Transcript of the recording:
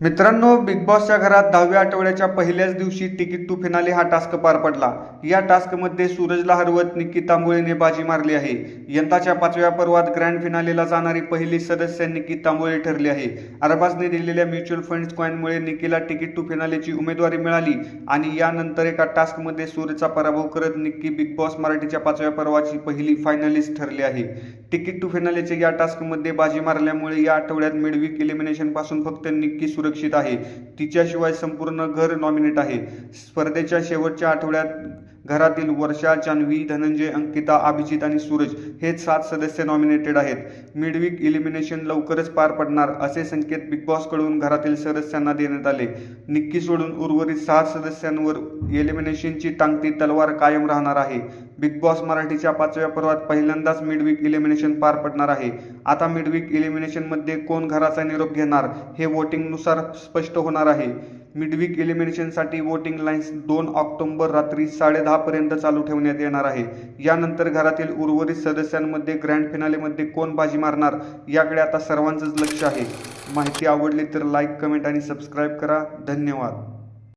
मित्रांनो बिग बॉसच्या घरात दहाव्या आठवड्याच्या पहिल्याच दिवशी तिकीट टू फिनाले हा टास्क पार पडला. या टास्कमध्ये सूरजला हरवत निक्की तांबोळीने बाजी मारली आहे. यंदाच्या पाचव्या पर्वात ग्रँड फिनालेला जाणारी पहिली सदस्य निक्की तांबोळी ठरली आहे. अरबाजने दिलेल्या म्युच्युअल फंड्स कॉइनमुळे निक्कीला तिकीट टू फिनालेची उमेदवारी मिळाली आणि यानंतर एका टास्कमध्ये सूरजचा पराभव करत निक्की बिग बॉस मराठीच्या पाचव्या पर्वाची पहिली फायनलिस्ट ठरली आहे. तिकीट टू फिनालेच्या या टास्कमध्ये बाजी मारल्यामुळे या आठवड्यात मिडवीक एलिमिनेशनपासून फक्त निक्की सुरक्षित आहे. तिच्याशिवाय संपूर्ण घर नॉमिनेट आहे. स्पर्धेच्या शेवटच्या आठवड्यात घरातील वर्षा जान्हवी धनंजय अंकिता अभिजित आणि सूरज हे सात सदस्य नॉमिनेटेड आहेत. मिडवीक इलिमिनेशन लवकरच पार पडणार असे संकेत बिग बॉसकडून घरातील सदस्यांना देण्यात आले. निक्की सोडून उर्वरित सहा सदस्यांवर एलिमिनेशनची टांगती तलवार कायम राहणार आहे. बिग बॉस मराठीच्या पाचव्या पर्वात पहिल्यांदाच मिडवीक इलिमिनेशन पार पडणार आहे. आता मिडवीक इलिमिनेशनमध्ये कोण घराचा निरोप घेणार हे वोटिंगनुसार स्पष्ट होणार आहे. मिडवीक इलिमिनेशनसाठी वोटिंग लाईन्स दोन ऑक्टोंबर रात्री साडेदहापर्यंत चालू ठेवण्यात येणार आहे. यानंतर घरातील उर्वरित सदस्यांमध्ये ग्रँड फिनालेमध्ये कोण बाजी मारणार याकडे आता सर्वांचंच लक्ष आहे. माहिती आवडली तर लाईक कमेंट आणि सबस्क्राईब करा. धन्यवाद.